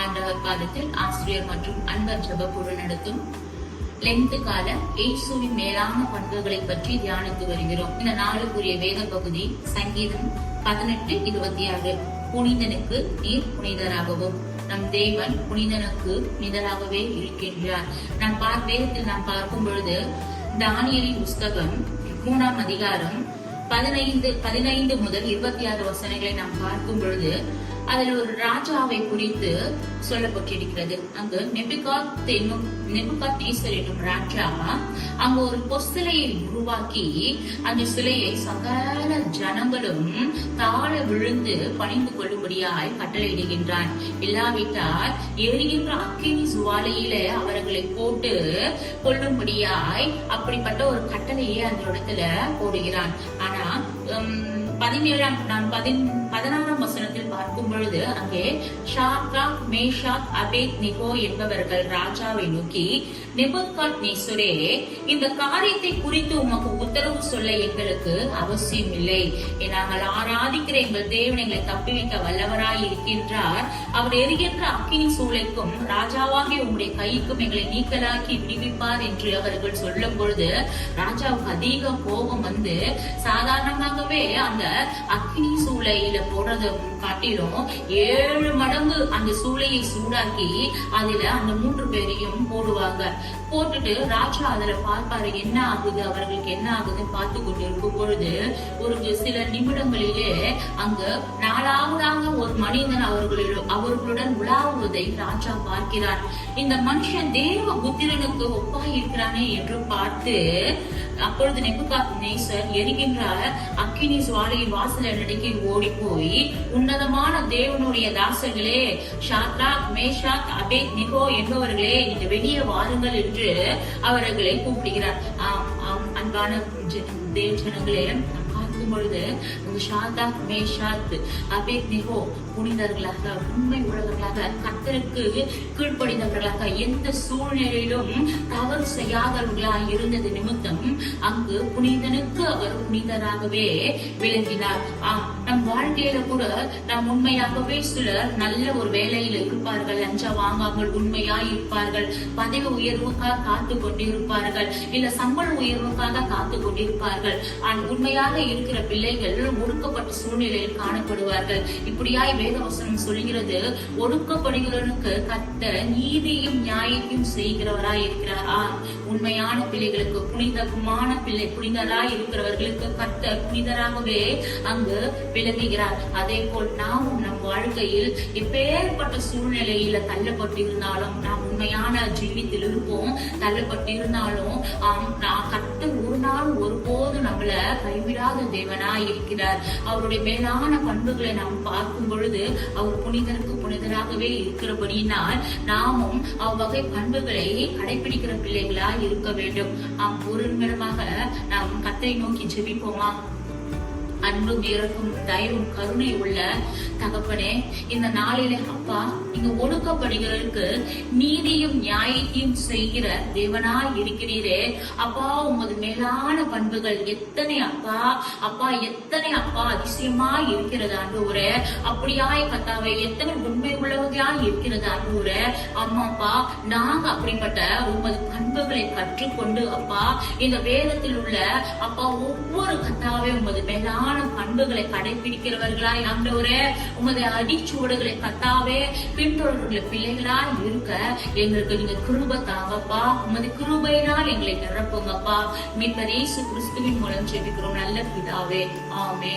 ஆண்டவர் பாதத்தில் ஆசிரியர் மற்றும் அன்பர் ஜப நடத்தும். லெந்து கால இயேசுவின் மேலான பண்புகளை பற்றி தியானித்து வருகிறோம். இந்த நாளுக்குரிய வேத பகுதி சங்கீதம் பதினெட்டு இருபத்தி ஆறு. புனிதனுக்கு நீர் புனிதராகவும் நம் தேவன் புனிதனுக்கு புனிதராகவே இருக்கின்றார். நம் பார் வேதத்தில் நாம் பார்க்கும் பொழுது தானியலின் புஸ்தகம் மூணாம் அதிகாரம் பதினைந்து பதினைந்து முதல் இருபத்தி ஆறு வசனங்களை நாம் பார்க்கும் பொழுது அதில் ஒரு ராஜாவை குறித்து சொல்லப்பட்டிருக்கிறது. அங்கு நெபிகாத் என்னும் நெபுகாத் ஈஸ்வர் என்னும் ராஜா அங்கு ஒரு பொசிலையை உருவாக்கி அந்த சிலையை சகல ஜனங்களும் தாழ விழுந்து பணிந்து கொள்ளும்படியாய் கட்டளையிடுகின்றான். இல்லாவிட்டால் எரிகின்ற அக்கினி சுவாலையில அவர்களை போட்டு கொள்ளும்படியாய் அப்படிப்பட்ட ஒரு கட்டளையை அந்த இடத்துல போடுகிறான். ஆனா உம், பதினேழாம் நான் பதின் பதினாறாம் வசனத்தில் பார்க்கும் பொழுது அங்கே ஷாத்ரா மேஷாக் அபேத் நிகோ என்பவர்கள் ராஜாவை நோக்கி நெபுத்காட் நேசுரே இந்த காரியத்தை குறித்து உமக்கு உத்தரவு சொல்ல எங்களுக்கு அவசியம் இல்லை நாங்கள் ஆராதிக்கிற எங்கள் தேவன் எங்களை தப்பிவிக்க வல்லவராய் இருக்கின்றார் அவர் எரிகின்ற அக்கினி சூளைக்கும் ராஜாவாகிய உங்களுடைய கைக்கும் எங்களை நீக்கலாக்கி விடுவிப்பார் என்று அவர்கள் சொல்லும் பொழுது ராஜாவுக்கு அதிக கோபம் வந்து சாதாரணமாகவே அந்த அக்னி சூளையில போடுறத காட்டிலும் ஏழு மடங்கு அந்த சூளையை சூடாக்கி அதுல அந்த மூன்று பேரையும் போடுவாங்க. போட்டுட்டு ராஜா அதுல பார்ப்பாரு என்ன ஆகுது? அவர்களுக்கு என்ன ஆகுதுன்னு பார்த்து கொண்டு இருக்கும் பொழுது ஒரு சில நிமிடங்களிலே அங்க நாலாவதாக ஒரு மனிதன் அவர்களிடம் அவர்களுடன் உலாவுவதை ராஜா பார்க்கிறார். இந்த மனுஷன் தேவ புத்திரனுக்கு ஒப்பாய் இருக்கிறானே என்று பார்த்து அப்பொழுது நெபுகாத் நேசர் எரிகின்ற அக்கினி சுவாலையின் வாசல நடுக்கி ஓடி போய் உன்னதமான தேவனுடைய தாசர்களே ஷாத்ராக் மேஷாக் அபேத் நிகோ என்பவர்களே நீங்க வெளியே வாருங்கள் என்று அவர்களை கூப்பிடுகிறார். அன்பான தேவ ஜனங்களே பார்க்கும் பொழுது ஷாதாக் மேஷாத் அபேத் நிகோ புனிதர்களாக உண்மை உள்ளவர்களாக கத்தருக்கு கீழ்ப்படிந்தவர்களாக எந்த சூழ்நிலையிலும் தவறு செய்யாதவர்களாக இருந்தது நிமித்தம் அங்கு புனிதனுக்கு அவர் புனிதராகவே விளங்கினார். ஆம் நம் வாழ்க்கையில கூட நாம் உண்மையாகவே சிலர் நல்ல ஒரு வேலையில இருப்பார்கள் லஞ்சம் வாங்காமல் உண்மையா இருப்பார்கள் பதவி உயர்வுக்காக காத்து கொண்டிருப்பார்கள் இல்ல சம்பள உயர்வுக்காக காத்து கொண்டிருப்பார்கள். ஆனால் உண்மையாக இருக்கிற பிள்ளைகள் ஒடுக்கப்பட்ட சூழ்நிலையில் காணப்படுவார்கள். இப்படியாய் வேதவசனம் சொல்கிறது ஒடுக்கப்படுகிறவனுக்கு கத்த நீதியும் நியாயத்தையும் செய்கிறவராய் இருக்கிறாரா. உண்மையான பிள்ளைகளுக்கு புனிதமான பிள்ளை புனிதராய் இருக்கிறவர்களுக்கு கத்த புனிதராகவே அங்கு விளங்குகிறார். அதே போல் நாமும் நம் வாழ்க்கையில் எப்பேற்பட்ட சூழ்நிலையில தள்ளப்பட்டிருந்தாலும் நாம் உண்மையான ஜீவித்தில் இருப்போம். தள்ளப்பட்டிருந்தாலும் ஆம், நான் கத்த ஒரு நாள் ஒருபோதும் நம்மள கைவிடாத தேவனா இருக்கிறார். அவருடைய மேலான பண்புகளை நாம் பார்க்கும் பொழுது அவர் புனிதருக்கு புனிதராகவே இருக்கிறபடியினால் நாமும் அவ்வகை பண்புகளை கடைபிடிக்கிற பிள்ளைகளா இருக்க வேண்டும். ஆம் ஒரு நிமிடமாக நாம் கத்தை நோக்கி ஜெபிப்போமா? அன்பும் இறக்கும் தயவும் கருணை உள்ள தகப்பனே இந்த நாளிலே அப்பா நீங்க ஒடுக்கப்படுகிறவருக்கு நீதியும் நியாயத்தையும் செய்கிற தேவனா இருக்கிறீரே. அப்பா உமது மேலான பண்புகள் எத்தனை அப்பா? அப்பா எத்தனை அப்பா அதிசயமா இருக்கிறது ஆண்டவரே அப்படியாய் கத்தாவே எத்தனை உண்மை உள்ளவர்களாய் இருக்கிறது ஆண்டவரே அம்மா அப்பா நாங்க அப்படிப்பட்ட உமது பண்புகளை கற்றுக்கொண்டு அப்பா இந்த வேதத்தில் உள்ள அப்பா ஒவ்வொரு கத்தாவே உமது மேலான பண்புகளை கடைபிடிக்கிறவர்களாய் ஆண்டவரே உமது அடிச்சுவடுகளை கத்தாவே பின்தொடர்கிற பிள்ளைகளாய் இருக்க எங்களுக்கு நீங்க கிருப தாங்கப்பா. உமது கிருபையினால் எங்களை நிரப்புங்கப்பா. மீட்பர் இயேசு கிறிஸ்துவின் மூலம் ஜெபிக்கிறோம். நல்ல பிதாவே. ஆமே